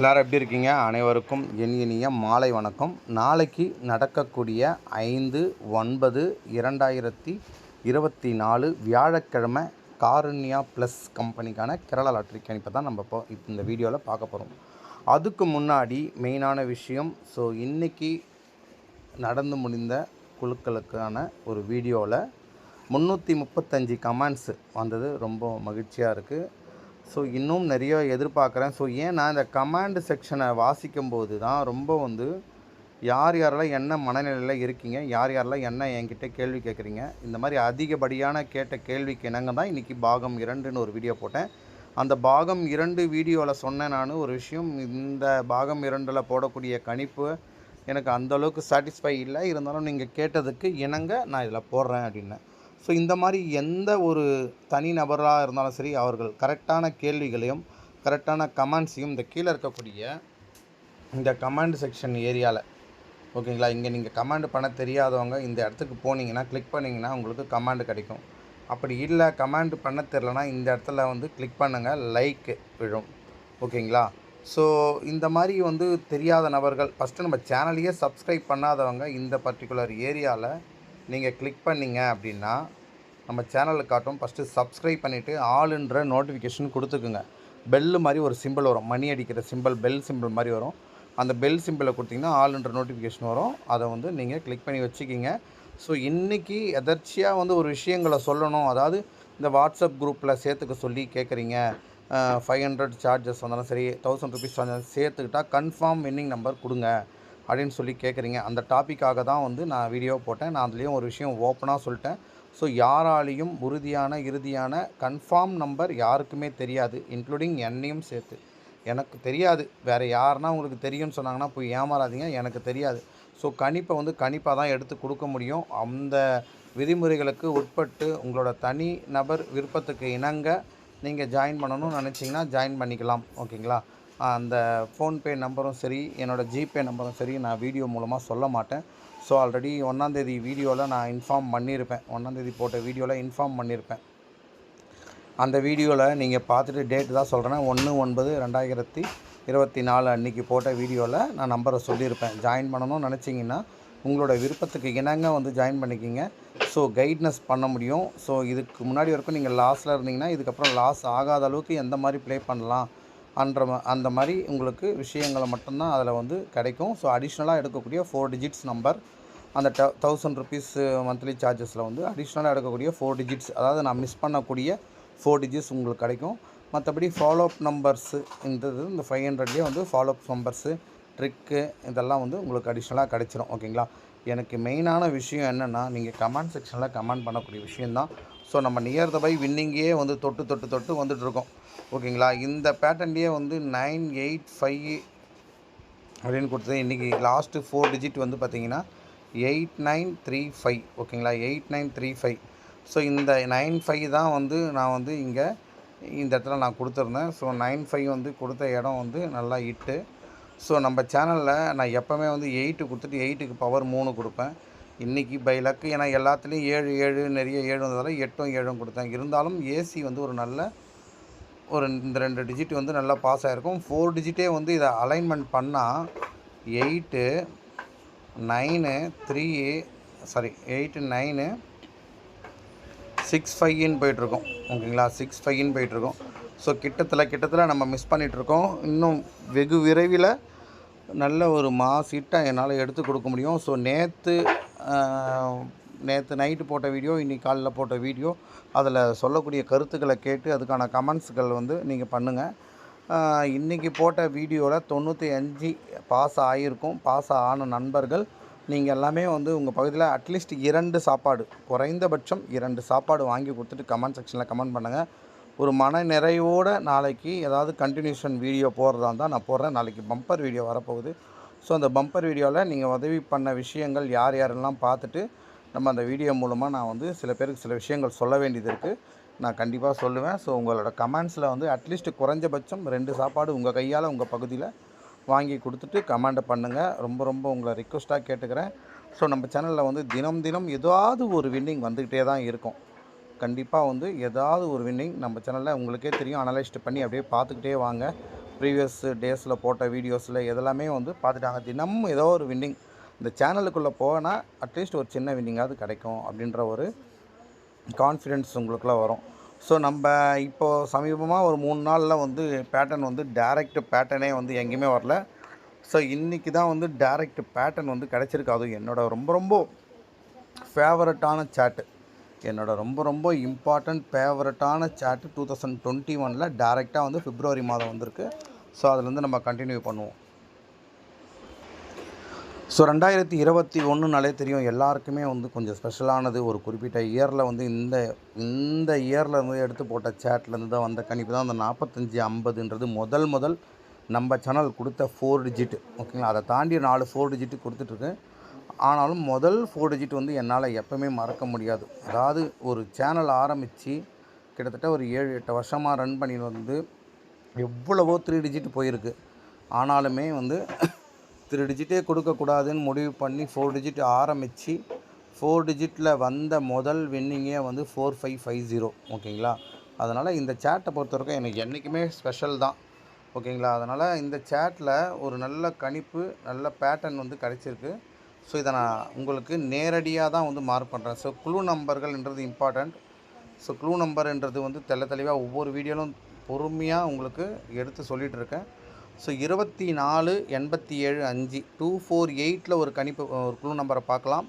எல்லோரும் எப்படி இருக்கீங்க? அனைவருக்கும் என் இனிய மாலை வணக்கம். நாளைக்கு நடக்கக்கூடிய ஐந்து ஒன்பது இரண்டாயிரத்தி இருபத்தி நாலு வியாழக்கிழமை காருண்யா ப்ளஸ் கம்பெனிக்கான கேரளா லாட்ரி கணிப்பை தான் நம்ம இப்போ இந்த வீடியோவில் பார்க்க போகிறோம் அதுக்கு முன்னாடி மெயினான விஷயம் ஸோ இன்றைக்கி நடந்து முடிந்த குழுக்களுக்கான ஒரு வீடியோவில் முந்நூற்றி முப்பத்தஞ்சு கமெண்ட்ஸ் வந்தது. ரொம்ப மகிழ்ச்சியாக இருக்குது ஸோ இன்னும் நிறைய எதிர்பார்க்குறேன். ஸோ ஏன் நான் இந்த கமாண்ட் செக்ஷனை வாசிக்கும்போது தான் ரொம்ப வந்து யார் யாரெல்லாம் என்ன மனநிலையில் இருக்கீங்க யார் யாரெல்லாம் என்ன என்கிட்ட கேள்வி கேட்குறீங்க இந்த மாதிரி அதிகப்படியான கேட்ட கேள்விக்கு இணங்க தான் இன்றைக்கி பாகம் இரண்டுன்னு ஒரு வீடியோ போட்டேன். அந்த பாகம் இரண்டு வீடியோவில் சொன்னேன் நான். ஒரு விஷயம் இந்த பாகம் இரண்டில் போடக்கூடிய கணிப்பு எனக்கு அந்த அளவுக்கு சாட்டிஸ்ஃபை இல்லை. இருந்தாலும் நீங்கள் கேட்டதுக்கு இணங்க நான் இதில் போடுறேன் அப்படின்னேன். ஸோ இந்த மாதிரி எந்த ஒரு தனி நபராக இருந்தாலும் சரி அவர்கள் கரெக்டான கேள்விகளையும் கரெக்டான கமெண்ட்ஸையும் இந்த கீழே இருக்கக்கூடிய இந்த கமெண்ட் செக்ஷன் ஏரியாவில் ஓகேங்களா? இங்கே நீங்கள் கமாண்டு பண்ண தெரியாதவங்க இந்த இடத்துக்கு போனீங்கன்னா கிளிக் பண்ணிங்கன்னா உங்களுக்கு கமாண்டு கிடைக்கும். அப்படி இல்லை கமாண்டு பண்ண தெரிலனா இந்த இடத்துல வந்து கிளிக் பண்ணுங்கள் லைக் விழும். ஓகேங்களா? ஸோ இந்த மாதிரி வந்து தெரியாத நபர்கள் ஃபஸ்ட்டு நம்ம சேனலையே சப்ஸ்கிரைப் பண்ணாதவங்க இந்த பர்டிகுலர் ஏரியாவில் நீங்கள் கிளிக் பண்ணிங்க அப்படின்னா நம்ம சேனலில் காட்டும் ஃபஸ்ட்டு சப்ஸ்கிரைப் பண்ணிவிட்டு ஆளுன்ற நோட்டிஃபிகேஷன் கொடுத்துக்குங்க. பெல்லு மாதிரி ஒரு சிம்பிள் வரும். மணி அடிக்கிற சிம்பிள் பெல் சிம்பிள் மாதிரி வரும். அந்த பெல் சிம்பிளை கொடுத்தீங்கன்னா ஆளுன்ற நோட்டிஃபிகேஷன் வரும். அதை வந்து நீங்கள் கிளிக் பண்ணி வச்சுக்கிங்க. ஸோ இன்றைக்கி எதர்ச்சியாக வந்து ஒரு விஷயங்களை சொல்லணும். அதாவது இந்த வாட்ஸ்அப் குரூப்பில் சேர்த்துக்க சொல்லி கேட்குறீங்க ஃபைவ் ஹண்ட்ரட் சார்ஜஸ் வந்தாலும் சரி தௌசண்ட் ருபீஸ் வந்தாலும் சேர்த்துக்கிட்டா கன்ஃபார்ம் வின்னிங் நம்பர் கொடுங்க. அப்படின்னு சொல்லி கேட்குறீங்க. அந்த டாப்பிக்காக தான் வந்து நான் வீடியோ போட்டேன். நான் அதுலேயும் ஒரு விஷயம் ஓப்பனாக சொல்லிட்டேன். ஸோ யாராலையும் உறுதியான இறுதியான கன்ஃபார்ம் நம்பர் யாருக்குமே தெரியாது இன்க்ளூடிங் என்னையும் சேர்த்து. எனக்கு தெரியாது. வேறு யாருன்னா உங்களுக்கு தெரியும்னு சொன்னாங்கன்னா போய் ஏமாறாதீங்க. எனக்கு தெரியாது. ஸோ கணிப்பை வந்து கணிப்பாக தான் எடுத்து கொடுக்க முடியும். அந்த விதிமுறைகளுக்கு உட்பட்டு உங்களோட தனி நபர் விருப்பத்துக்கு இணங்க நீங்கள் ஜாயின் பண்ணணும்னு நினச்சிங்கன்னா ஜாயின் பண்ணிக்கலாம். ஓகேங்களா அந்த ஃபோன்பே நம்பரும் சரி என்னோடய ஜிபே நம்பரும் சரி நான் வீடியோ மூலமாக சொல்ல மாட்டேன். ஸோ ஆல்ரெடி ஒன்றாந்தேதி வீடியோவில் நான் இன்ஃபார்ம் பண்ணியிருப்பேன் ஒன்றாந்தேதி போட்ட வீடியோவில் இன்ஃபார்ம் பண்ணியிருப்பேன் அந்த வீடியோவில் நீங்கள் பார்த்துட்டு டேட்டு தான் சொல்கிறேன் ஒன்று ஒன்பது ரெண்டாயிரத்தி இருபத்தி நாலு அன்றைக்கி போட்ட வீடியோவில் நான் நம்பரை சொல்லியிருப்பேன் ஜாயின் பண்ணணும்னு நினச்சிங்கன்னா உங்களோட விருப்பத்துக்கு இணங்க வந்து ஜாயின் பண்ணிக்கிங்க. ஸோ கைட்னஸ் பண்ண முடியும். ஸோ இதுக்கு முன்னாடி வரைக்கும் நீங்கள் லாஸில் இருந்தீங்கன்னா இதுக்கப்புறம் லாஸ் ஆகாத அளவுக்கு எந்த மாதிரி ப்ளே பண்ணலாம்? அன்ற அந்த மாதிரி உங்களுக்கு விஷயங்களை மட்டும்தான் அதில் வந்து கிடைக்கும். ஸோ அடிஷ்னலாக எடுக்கக்கூடிய ஃபோர் டிஜிட்ஸ் நம்பர் அந்த ட தௌசண்ட் ருபீஸ் மந்த்லி சார்ஜஸில் வந்து அடிஷ்னலாக எடுக்கக்கூடிய ஃபோர் டிஜிட்ஸ் அதாவது நான் மிஸ் பண்ணக்கூடிய ஃபோர் டிஜிட்ஸ் உங்களுக்கு கிடைக்கும். மற்றபடி ஃபாலோஅப் நம்பர்ஸு இந்த இது இந்த ஃபைவ் ஹண்ட்ரட்லேயே வந்து ஃபாலோஅப் நம்பர்ஸு ட்ரிக்கு இதெல்லாம் வந்து உங்களுக்கு அடிஷ்னலாக கிடைச்சிரும். ஓகேங்களா எனக்கு மெயினான விஷயம் என்னென்னா நீங்கள் கமெண்ட் செக்ஷனில் கமெண்ட் பண்ணக்கூடிய விஷயந்தான் ஸோ நம்ம நியர் த பை வின்னிங்கே வந்து தொட்டு தொட்டு தொட்டு வந்துட்டுருக்கோம். ஓகேங்களா? இந்த பேட்டர்ன்லேயே வந்து நைன் எயிட் ஃபைவ் அப்படின்னு கொடுத்தது. இன்றைக்கி லாஸ்ட்டு ஃபோர் டிஜிட் வந்து பார்த்திங்கன்னா எயிட் நைன் த்ரீ ஃபைவ் ஓகேங்களா? Eight nine three five so இந்த நைன் ஃபைவ் தான் வந்து நான் வந்து இங்கே இந்த இடத்துல நான் கொடுத்துருந்தேன். ஸோ நைன் ஃபைவ் வந்து கொடுத்த இடம் வந்து நல்லா இட்டு ஸோ நம்ம சேனலில் நான் எப்போவுமே வந்து எயிட்டு கொடுத்துட்டு எயிட்டுக்கு பவர் மூணு கொடுப்பேன். இன்றைக்கி பை லக்கு ஏன்னா எல்லாத்துலேயும் ஏழு ஏழு நிறைய ஏழு வந்ததால் எட்டும் ஏழும் கொடுத்தேன். இருந்தாலும் ஏசி வந்து ஒரு நல்ல ஒரு இந்த ரெண்டு டிஜிட் வந்து நல்லா பாஸ் ஆகிருக்கும் ஃபோர் டிஜிட்டே வந்து இதை அலைன்மெண்ட் பண்ணால் eight nine three sorry eight nine six ஃபைவ்னு போயிட்டுருக்கோம். ஓகேங்களா? சிக்ஸ் ஃபைன்னு போயிட்டுருக்கோம். ஸோ கிட்டத்தில் கிட்டத்தில் நம்ம மிஸ் பண்ணிகிட்ருக்கோம் இன்னும் வெகு விரைவில் நல்ல ஒரு மாஸ் என்னால் எடுத்து கொடுக்க முடியும். ஸோ நேற்று நேற்று நைட்டு போட்ட வீடியோ இன்றைக்கி காலையில் போட்ட வீடியோ அதில் சொல்லக்கூடிய கருத்துக்களை கேட்டு அதுக்கான கமெண்ட்ஸுகள் வந்து நீங்கள் பண்ணுங்கள் இன்றைக்கி போட்ட வீடியோவில் தொண்ணூற்றி அஞ்சு பாஸ் ஆகியிருக்கும் பாஸ் ஆன நண்பர்கள் நீங்கள் எல்லாமே வந்து உங்கள் பகுதியில் அட்லீஸ்ட் இரண்டு சாப்பாடு குறைந்தபட்சம் இரண்டு சாப்பாடு வாங்கி கொடுத்துட்டு கமெண்ட் செக்ஷனில் கமெண்ட் பண்ணுங்கள் ஒரு மன நிறைவோடு நாளைக்கு ஏதாவது கண்டினியூஷன் வீடியோ போடுறதா இருந்தால் நான் போடுறேன். நாளைக்கு பம்பர் வீடியோ வரப்போகுது. ஸோ அந்த பம்பர் வீடியோவில் நீங்கள் உதவி பண்ண விஷயங்கள் யார் யாரெல்லாம் பார்த்துட்டு நம்ம அந்த வீடியோ மூலமாக நான் வந்து சில பேருக்கு சில விஷயங்கள் சொல்ல வேண்டியது இருக்குது நான் கண்டிப்பாக சொல்லுவேன். ஸோ உங்களோட கமெண்ட்ஸில் வந்து அட்லீஸ்ட் குறைஞ்சபட்சம் ரெண்டு சாப்பாடு உங்கள் கையால் உங்கள் பகுதியில் வாங்கி கொடுத்துட்டு கமெண்ட் பண்ணுங்கள் ரொம்ப ரொம்ப உங்களை ரிக்வஸ்ட்டாக கேட்டுக்கிறேன். ஸோ நம்ம சேனலில் வந்து தினம் தினம் ஏதாவது ஒரு வின்னிங் வந்துக்கிட்டே தான் இருக்கும். கண்டிப்பாக வந்து ஏதாவது ஒரு வின்னிங் நம்ம சேனலில் உங்களுக்கே தெரியும். அனலைஸ்ட் பண்ணி அப்படியே பார்த்துக்கிட்டே வாங்க. ப்ரீவியஸ் டேஸில் போட்ட வீடியோஸில் எதெல்லாமே வந்து பார்த்துட்டாங்க. தினமும் ஏதோ ஒரு வின்னிங் இந்த சேனலுக்குள்ளே போனால் அட்லீஸ்ட் ஒரு சின்ன வின்னிங்காவது கிடைக்கும் அப்படின்ற ஒரு கான்ஃபிடென்ஸ் உங்களுக்குலாம் வரும். ஸோ நம்ம இப்போது சமீபமாக ஒரு மூணு நாளில் வந்து பேட்டர்ன் வந்து டேரெக்ட் பேட்டர்னே வந்து எங்கேயுமே வரல. ஸோ இன்றைக்கி தான் வந்து டேரெக்ட் பேட்டர்ன் வந்து கிடச்சிருக்கு. அதுவும் என்னோட ரொம்ப ரொம்ப ஃபேவரட்டான சேட்டு என்னோட ரொம்ப ரொம்ப இம்பார்ட்டண்ட் ஃபேவரட்டான சேட்டு டூ தௌசண்ட் டுவெண்ட்டி ஒனில் டேரெக்டாக வந்து பிப்ரவரி மாதம் வந்திருக்கு. ஸோ அதுலேருந்து நம்ம கண்டினியூ பண்ணுவோம். ஸோ ரெண்டாயிரத்தி இருபத்தி ஒன்றுனாலே தெரியும் எல்லாருக்குமே வந்து கொஞ்சம் ஸ்பெஷலானது ஒரு குறிப்பிட்ட இயரில் வந்து இந்த இந்த இயரில் வந்து எடுத்து போட்ட சேட்லேருந்து தான் வந்த கணிப்பு தான். அந்த நாற்பத்தஞ்சு ஐம்பதுன்றது முதல் முதல் நம்ம சேனல் கொடுத்த ஃபோர் டிஜிட் ஓகேங்களா அதை தாண்டி நாலு ஃபோர் டிஜிட் கொடுத்துட்ருக்கு. ஆனாலும் முதல் ஃபோர் டிஜிட் வந்து என்னால் எப்போவுமே மறக்க முடியாது. அதாவது ஒரு சேனல் ஆரம்பித்து கிட்டத்தட்ட ஒரு ஏழு எட்டு வருஷமாக ரன் பண்ணி வந்து எவ்வளவோ த்ரீ டிஜிட் போயிருக்கு. ஆனாலுமே வந்து த்ரீ டிஜிட்டே கொடுக்கக்கூடாதுன்னு முடிவு பண்ணி ஃபோர் டிஜிட் ஆரம்பித்து ஃபோர் டிஜிட்டில் வந்த முதல் வின்னிங்கே வந்து ஃபோர் ஃபைவ் ஃபைவ் ஜீரோ ஓகேங்களா? அதனால் இந்த சேட்டை பொறுத்த வரைக்கும் எனக்கு என்றைக்குமே ஸ்பெஷல் தான் ஓகேங்களா? அதனால் இந்த சேட்டில் ஒரு நல்ல கணிப்பு நல்ல பேட்டர்ன் வந்து கிடச்சிருக்கு. ஸோ இதை நான் உங்களுக்கு நேரடியாக தான் வந்து மார்க் பண்ணுறேன் ஸோ குழு நம்பர்கள்ன்றது இம்பார்ட்டண்ட் ஸோ க்ளூ நம்பர்ன்றது வந்து தெள்ள தெளிவாக ஒவ்வொரு வீடியோலும் பொறுமையாக உங்களுக்கு எடுத்து சொல்லிகிட்டு இருக்கேன். ஸோ இருபத்தி நாலு எண்பத்தி ஏழு அஞ்சு டூ ஃபோர் எயிட்டில் ஒரு கணிப்பு ஒரு குழு நம்பரை பார்க்கலாம்.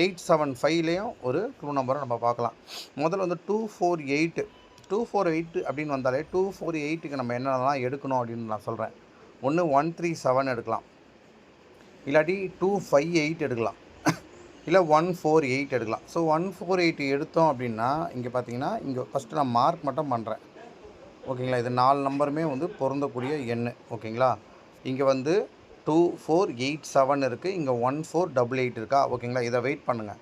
எயிட் செவன் ஃபைவ்லேயும் ஒரு குழு நம்பரை நம்ம பார்க்கலாம். முதல்ல வந்து two four eight two four eight அப்படின்னு வந்தாலே டூ ஃபோர் எயிட்டுக்கு நம்ம என்னென்னலாம் எடுக்கணும் அப்படின்னு நான் சொல்கிறேன் ஒன்று ஒன் த்ரீ செவன் எடுக்கலாம். இல்லாட்டி டூ ஃபைவ் எயிட் எடுக்கலாம். இல்லை ஒன் ஃபோர் எயிட் எடுக்கலாம். ஸோ ஒன் ஃபோர் எயிட் எடுத்தோம் அப்படின்னா இங்கே பார்த்தீங்கன்னா இங்கே ஃபஸ்ட்டு நான் மார்க் மட்டும் பண்ணுறேன் ஓகேங்களா? இது நாலு நம்பருமே வந்து பொருந்தக்கூடிய எண். ஓகேங்களா? இங்கே வந்து டூ ஃபோர் எயிட் செவன் இருக்குது இங்கே ஒன் ஃபோர் டபுள் எயிட் இருக்கா? ஓகேங்களா? இதை வெயிட் பண்ணுங்கள்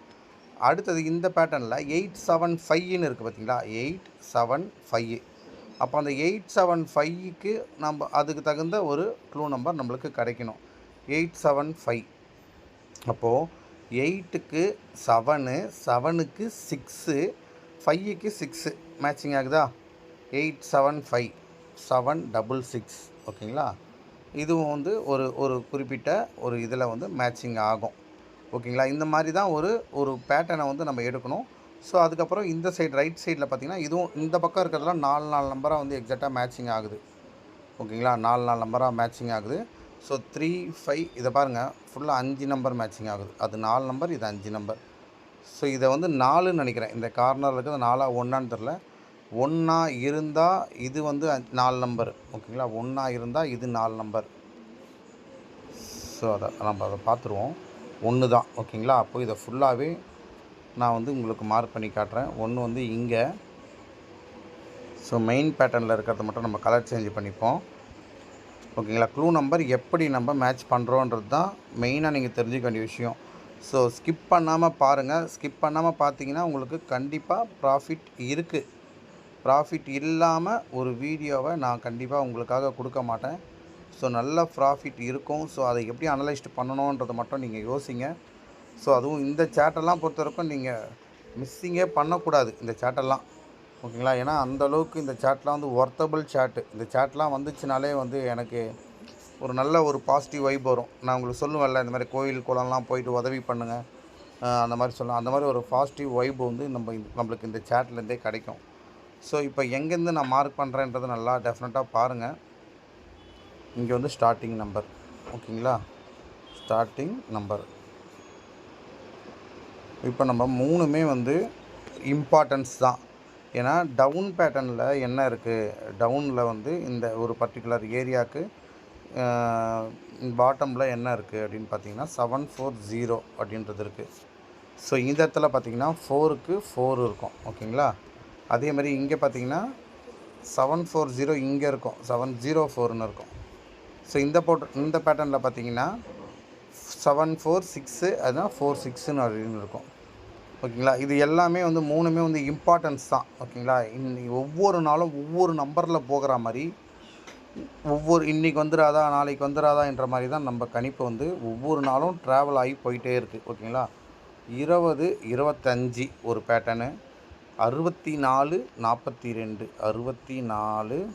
அடுத்தது இந்த பேட்டர்னில் எயிட் செவன் ஃபைவ்னு இருக்குது பார்த்தீங்களா எயிட் செவன் ஃபைவ். அப்போ அந்த எயிட் செவன் ஃபைவ்க்கு நம்ம அதுக்கு தகுந்த ஒரு க்ளூ நம்பர் நம்மளுக்கு கிடைக்கணும். Eight seven five. அப்போது எயிட்டுக்கு செவனு செவனுக்கு சிக்ஸு ஃபைவுக்கு சிக்ஸு. மேட்சிங் ஆகுதா? Eight seven five seven double six ஓகேங்களா? இதுவும் வந்து ஒரு ஒரு குறிப்பிட்ட ஒரு இதில் வந்து மேட்சிங் ஆகும். ஓகேங்களா? இந்த மாதிரி தான் ஒரு ஒரு பேட்டர்னை வந்து நம்ம எடுக்கணும். ஸோ அதுக்கப்புறம் இந்த சைடு ரைட் சைடில் பார்த்திங்கன்னா இதுவும் இந்த பக்கம் இருக்கிறதுலாம் நாலு நாலு நம்பராக வந்து எக்ஸாக்டாக மேட்சிங் ஆகுது. ஓகேங்களா? நாலு நாலு நம்பராக மேட்சிங் ஆகுது. ஸோ த்ரீ ஃபைவ் இதை பாருங்கள் ஃபுல்லாக அஞ்சு நம்பர் மேட்சிங் ஆகுது. அது நாலு நம்பர் இது அஞ்சு நம்பர். ஸோ இதை வந்து நாலுன்னு நினைக்கிறேன். இந்த கார்னரில் இருக்கிறது நாலாக ஒன்றான்னு தெரில. ஒன்றா இருந்தால் இது வந்து நாலு நம்பர் ஓகேங்களா? ஒன்றா இருந்தால் இது நாலு நம்பர் ஸோ அதை நம்ம அதை பார்த்துருவோம் ஒன்று தான் ஓகேங்களா? அப்போ இதை ஃபுல்லாகவே நான் வந்து உங்களுக்கு மார்க் பண்ணி காட்டுறேன். ஒன்று வந்து இங்கே. ஸோ மெயின் பேட்டர்னில் இருக்கிறத மட்டும் நம்ம கலர் சேஞ்ச் பண்ணிப்போம். ஓகேங்களா? க்ளூ நம்பர் எப்படி நம்ம மேட்ச் பண்ணுறோன்றது தான் மெயினாக நீங்கள் தெரிஞ்சுக்க வேண்டிய விஷயம். ஸோ ஸ்கிப் பண்ணாமல் பாருங்கள் ஸ்கிப் பண்ணாமல் பார்த்தீங்கன்னா உங்களுக்கு கண்டிப்பாக ப்ராஃபிட் இருக்குது ப்ராஃபிட் இல்லாமல் ஒரு வீடியோவை நான் கண்டிப்பாக உங்களுக்காக கொடுக்க மாட்டேன். ஸோ நல்ல ப்ராஃபிட் இருக்கும். ஸோ அதை எப்படி அனலைஸ்ட் பண்ணணுன்றதை மட்டும் நீங்கள் யோசிங்க. ஸோ அதுவும் இந்த சேட்டெல்லாம் பொறுத்த வரைக்கும் நீங்கள் மிஸ்ஸிங்கே பண்ணக்கூடாது இந்த சேட்டெல்லாம். ஓகேங்களா? ஏன்னா அந்தளவுக்கு இந்த சேட்லாம் வந்து ஒர்த்தபிள் சேட்டு இந்த சேட்லாம் வந்துச்சுனாலே வந்து எனக்கு ஒரு நல்ல ஒரு பாசிட்டிவ் வைப் வரும். நான் உங்களுக்கு சொல்லுவேன்ல இந்த மாதிரி கோயில் குளம்லாம் போயிட்டு உதவி பண்ணுங்கள் அந்த மாதிரி சொல்லலாம் அந்த மாதிரி ஒரு பாசிட்டிவ் வைப் வந்து நம்ம நம்மளுக்கு இந்த சேட்லேருந்தே கிடைக்கும். ஸோ இப்போ எங்கேருந்து நான் மார்க் பண்ணுறேன்றது நல்லா டெஃபினட்டாக பாருங்கள் இங்கே வந்து ஸ்டார்டிங் நம்பர் ஓகேங்களா? ஸ்டார்டிங் நம்பர் இப்போ நம்ம மூணுமே வந்து இம்பார்ட்டன்ஸ் தான். ஏன்னா டவுன் பேட்டர்னில் என்ன இருக்குது டவுனில் வந்து இந்த ஒரு பர்டிகுலர் ஏரியாவுக்கு பாட்டமில் என்ன இருக்குது அப்படின்னு பார்த்தீங்கன்னா செவன் ஃபோர் ஜீரோ அப்படின்றது இருக்குது ஸோ இந்த இடத்துல பார்த்தீங்கன்னா ஃபோருக்கு ஃபோர் இருக்கும். ஓகேங்களா? அதே மாதிரி இங்கே பார்த்தீங்கன்னா செவன் ஃபோர் ஜீரோ இங்கே இருக்கும். செவன் ஜீரோ ஃபோர்னு இருக்கும். ஸோ இந்த போட்டு இந்த பேட்டர்னில் பார்த்தீங்கன்னா செவன் ஃபோர் சிக்ஸு அதுதான் ஃபோர் சிக்ஸுன்னு அப்படின்னு இருக்கும். ஓகேங்களா? இது எல்லாமே வந்து மூணுமே வந்து இம்பார்ட்டன்ஸ் தான். ஓகேங்களா? இன் ஒவ்வொரு நாளும் ஒவ்வொரு நம்பரில் போகிற மாதிரி ஒவ்வொரு இன்றைக்கி வந்துடாதா நாளைக்கு வந்துடாதா என்ற மாதிரி தான் நம்ம கணிப்பு வந்து ஒவ்வொரு நாளும் ட்ராவல் ஆகி போயிட்டே இருக்குது ஓகேங்களா? இருபது இருபத்தஞ்சி ஒரு பேட்டர்னு அறுபத்தி நாலு நாற்பத்தி ரெண்டு அறுபத்தி நாலு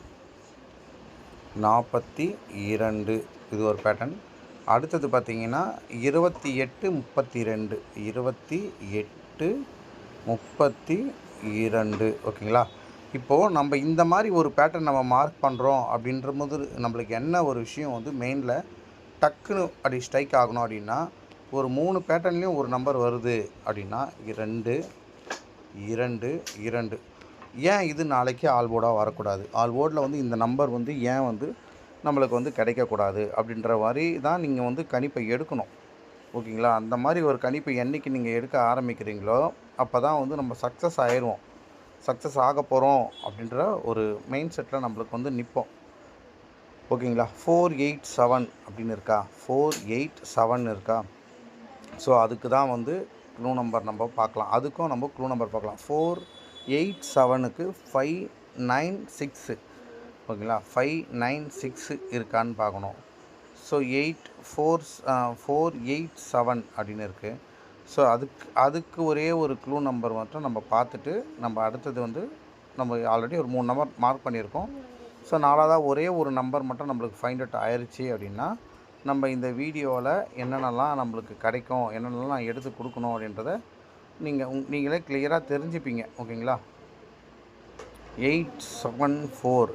நாற்பத்தி இரண்டு இது ஒரு பேட்டர்ன் அடுத்தது பார்த்திங்கன்னா இருபத்தி எட்டு முப்பத்தி ரெண்டு இருபத்தி எட்டு முப்பத்தி இரண்டு ஓகேங்களா? இப்போது நம்ம இந்த மாதிரி ஒரு பேட்டர்ன் நம்ம மார்க் பண்ணுறோம் அப்படின்ற போது நம்மளுக்கு என்ன ஒரு விஷயம் வந்து மெயினில் டக்குன்னு அப்படி ஸ்ட்ரைக் ஆகணும் அப்படின்னா ஒரு மூணு பேட்டர்ன்லேயும் ஒரு நம்பர் வருது அப்படின்னா ரெண்டு இரண்டு இரண்டு. ஏன் இது நாளைக்கு ஆல் போர்டாக வரக்கூடாது? ஆல் போர்டில் வந்து இந்த நம்பர் வந்து ஏன் வந்து நம்மளுக்கு வந்து கிடைக்கக்கூடாது? அப்படின்ற மாதிரி தான் நீங்கள் வந்து கணிப்பை எடுக்கணும். ஓகேங்களா? அந்த மாதிரி ஒரு கணிப்பை என்றைக்கு நீங்கள் எடுக்க ஆரம்பிக்கிறீங்களோ அப்போ தான் வந்து நம்ம சக்ஸஸ் ஆயிடுவோம். சக்ஸஸ் ஆக போகிறோம் அப்படின்ற ஒரு மெயின் செட்டில் நம்மளுக்கு வந்து நிற்போம் ஓகேங்களா? ஃபோர் எயிட் செவன் அப்படின்னு இருக்கா? ஃபோர் எயிட் செவன் இருக்கா? ஸோ அதுக்கு தான் வந்து க்ளூ நம்பர் நம்ம பார்க்கலாம். அதுக்கும் நம்ம க்ளூ நம்பர் பார்க்கலாம். ஃபோர் எயிட் செவனுக்கு ஃபைவ் நைன் சிக்ஸு ஓகேங்களா? ஃபைவ் நைன் சிக்ஸு இருக்கான்னு பார்க்கணும். So eight four four eight seven அப்படின்னு இருக்குது ஸோ அதுக்கு அதுக்கு ஒரே ஒரு க்ளூ நம்பர் மட்டும் நம்ம பார்த்துட்டு நம்ம அடுத்தது வந்து நம்ம ஆல்ரெடி ஒரு மூணு நம்பர் மார்க் பண்ணியிருக்கோம். ஸோ நாலாவதாக ஒரே ஒரு நம்பர் மட்டும் நம்மளுக்கு ஃபைண்ட் அவுட் ஆயிடுச்சு அப்படின்னா நம்ம இந்த வீடியோவில் என்னென்னலாம் நம்மளுக்கு கிடைக்கும் என்னென்னலாம் நான் எடுத்து கொடுக்கணும் அப்படின்றத நீங்கள் உங் நீங்களே கிளியராக தெரிஞ்சுப்பீங்க. ஓகேங்களா? Eight seven four.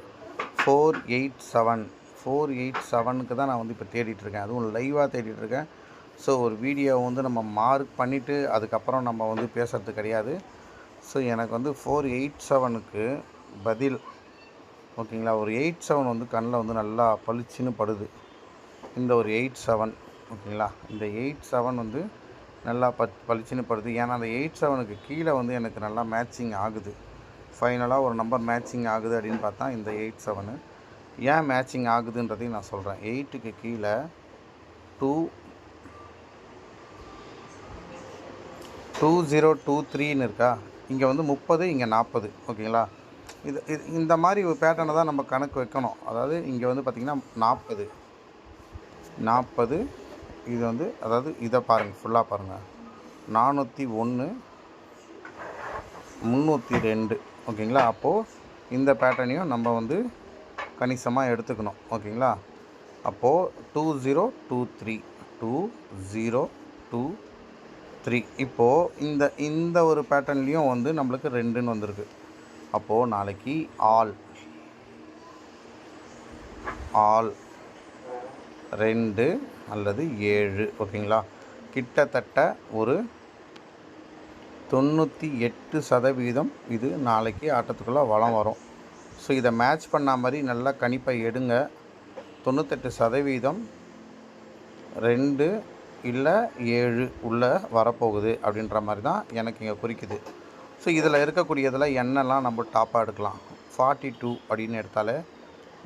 Four eight seven. Four eight செவனுக்கு தான் நான் வந்து இப்போ தேடிட்டுருக்கேன் அதுவும் லைவாக தேடிட்டுருக்கேன் ஸோ ஒரு வீடியோ வந்து நம்ம மார்க் பண்ணிவிட்டு அதுக்கப்புறம் நம்ம வந்து பேசுகிறது கிடையாது. ஸோ எனக்கு வந்து ஃபோர் எயிட் செவனுக்கு பதில். ஓகேங்களா? ஒரு எயிட் செவன் வந்து கண்ணில் வந்து நல்லா பளிச்சுன்னு படுது. இந்த ஒரு எயிட் செவன் ஓகேங்களா? இந்த எயிட் செவன் வந்து நல்லா ப பளிச்சுன்னு படுது. ஏன்னா அந்த எயிட் செவனுக்கு கீழே வந்து எனக்கு நல்லா மேட்சிங் ஆகுது. ஃபைனலாக ஒரு நம்பர் மேட்சிங் ஆகுது அப்படின்னு பார்த்தா இந்த எயிட் செவனு. ஏன் மேட்சிங் ஆகுதுன்றதையும் நான் சொல்கிறேன் எயிட்டுக்கு கீழே டூ டூ ஜீரோ டூ த்ரீன்னு இருக்கா? இங்கே வந்து முப்பது இங்கே நாற்பது ஓகேங்களா? இது இது இந்த மாதிரி ஒரு பேட்டர்னை தான் நம்ம கணக்கு வைக்கணும். அதாவது இங்கே வந்து பார்த்திங்கன்னா நாற்பது நாற்பது. இது வந்து அதாவது இதை பாருங்கள் ஃபுல்லாக பாருங்கள் நானூற்றி ஒன்று முந்நூற்றி ரெண்டு. ஓகேங்களா? அப்போது இந்த பேட்டர்னையும் நம்ம வந்து கணிசமாக எடுத்துக்கணும். ஓகேங்களா? அப்போது two zero two three two zero two three இப்போது இந்த இந்த ஒரு பேட்டர்ன்லேயும் வந்து நம்மளுக்கு ரெண்டுன்னு வந்திருக்கு. அப்போது நாளைக்கு ஆல் ஆல் ரெண்டு அல்லது ஏழு ஓகேங்களா? கிட்டத்தட்ட ஒரு தொண்ணூற்றி எட்டு சதவீதம் இது நாளைக்கு ஆட்டத்துக்குள்ளே வளம் வரும். ஸோ இதை மேட்ச் பண்ண மாதிரி நல்லா கணிப்பை எடுங்க. தொண்ணூத்தெட்டு சதவீதம் ரெண்டு இல்லை ஏழு உள்ளே வரப்போகுது அப்படின்ற மாதிரி தான் எனக்கு இங்கே குறிக்குது. ஸோ இதில் இருக்கக்கூடியதில் என்னெல்லாம் நம்ம டாப்பாக எடுக்கலாம்? ஃபார்ட்டி டூ அப்படின்னு எடுத்தாலே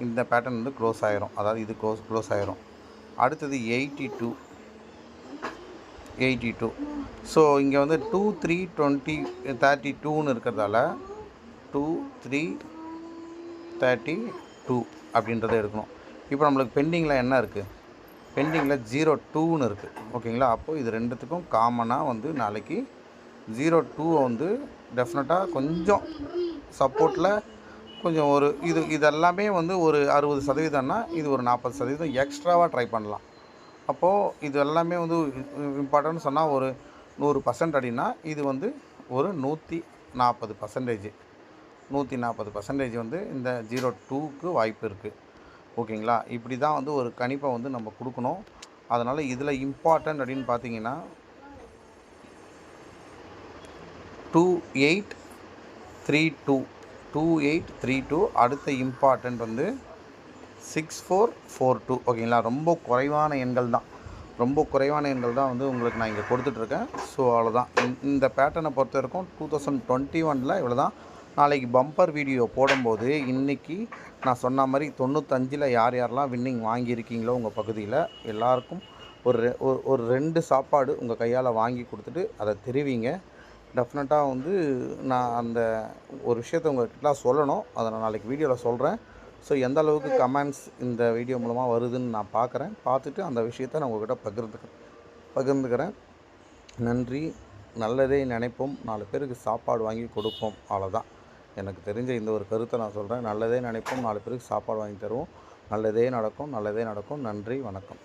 இந்த பேட்டர்ன் வந்து க்ளோஸ் ஆகிரும் அதாவது இது க்ளோஸ் க்ளோஸ் ஆகிரும் அடுத்தது eighty two eighty two so இங்கே வந்து டூ த்ரீ டுவெண்ட்டி தேர்ட்டி டூன்னு இருக்கிறதால டூ த்ரீ தேர்ட்டி டூ அப்படின்றத எடுக்கணும். இப்போ நம்மளுக்கு பெண்டிங்கில் என்ன இருக்குது பெண்டிங்கில் ஜீரோ டூன்னு இருக்குது ஓகேங்களா? அப்போது இது ரெண்டுத்துக்கும் காமனாக வந்து நாளைக்கு ஜீரோ டூவை வந்து டெஃபினட்டாக கொஞ்சம் சப்போர்ட்டில் கொஞ்சம் ஒரு இது இதெல்லாமே வந்து ஒரு அறுபது சதவீதம்னா இது ஒரு நாற்பது சதவீதம் எக்ஸ்ட்ராவாக ட்ரை பண்ணலாம். அப்போது இது எல்லாமே வந்து இம்பார்ட்டன்ட் சொன்னால் ஒரு நூறு பர்சன்ட் அப்படின்னா இது வந்து ஒரு நூற்றி நாற்பது பர்சன்டேஜ் நூற்றி நாற்பது பர்சன்டேஜ் வந்து இந்த ஜீரோ டூக்கு வாய்ப்பு இருக்குது ஓகேங்களா? இப்படி தான் வந்து ஒரு கணிப்பை வந்து நம்ம கொடுக்கணும். அதனால் இதில் இம்பார்ட்டன்ட் அப்படின்னு பார்த்தீங்கன்னா two eight three two two eight three two அடுத்த இம்பார்ட்டண்ட் வந்து சிக்ஸ் ஃபோர் ஃபோர் டூ ஓகேங்களா ரொம்ப குறைவான எண்கள் தான். ரொம்ப குறைவான எண்கள் தான் வந்து உங்களுக்கு நான் இங்கே கொடுத்துட்ருக்கேன். ஸோ அவ்வளோதான் இந்த- இந்த பேட்டர்னை பொறுத்த வரைக்கும் டூ தௌசண்ட் டுவெண்ட்டி ஒனில் இவ்வளோ தான் நாளைக்கு பம்பர் வீடியோ போடும்போது இன்றைக்கி நான் சொன்ன மாதிரி தொண்ணூத்தஞ்சில் யார் யாரெல்லாம் வின்னிங் வாங்கியிருக்கீங்களோ உங்கள் பகுதியில் எல்லாருக்கும் ஒரு ரெ- ஒரு- ஒரு ரெண்டு சாப்பாடு உங்கள் கையால் வாங்கி கொடுத்துட்டு அதை தெரிவிங்க. டெஃபினட்டாக வந்து நான் அந்த ஒரு விஷயத்தை உங்கள்கிட்ட சொல்லணும். அதை நான் நாளைக்கு வீடியோவில் சொல்கிறேன் ஸோ எந்த அளவுக்கு கமெண்ட்ஸ் இந்த வீடியோ மூலமாக வருதுன்னு நான் பார்க்குறேன். பார்த்துட்டு அந்த விஷயத்தை நான் உங்கள்கிட்ட பகிர்ந்துக்கிறேன். பகிர்ந்துக்கிறேன். நன்றி. நல்லதே நினைப்போம். நாலு பேருக்கு சாப்பாடு வாங்கி கொடுப்போம். அவ்வளோதான் எனக்கு தெரிஞ்ச இந்த ஒரு கருத்தை நான் சொல்கிறேன் நல்லதே நினைப்போம். நாலு பேருக்கு சாப்பாடு வாங்கி தருவோம். நல்லதே நடக்கும். நல்லதே நடக்கும். நன்றி. வணக்கம்.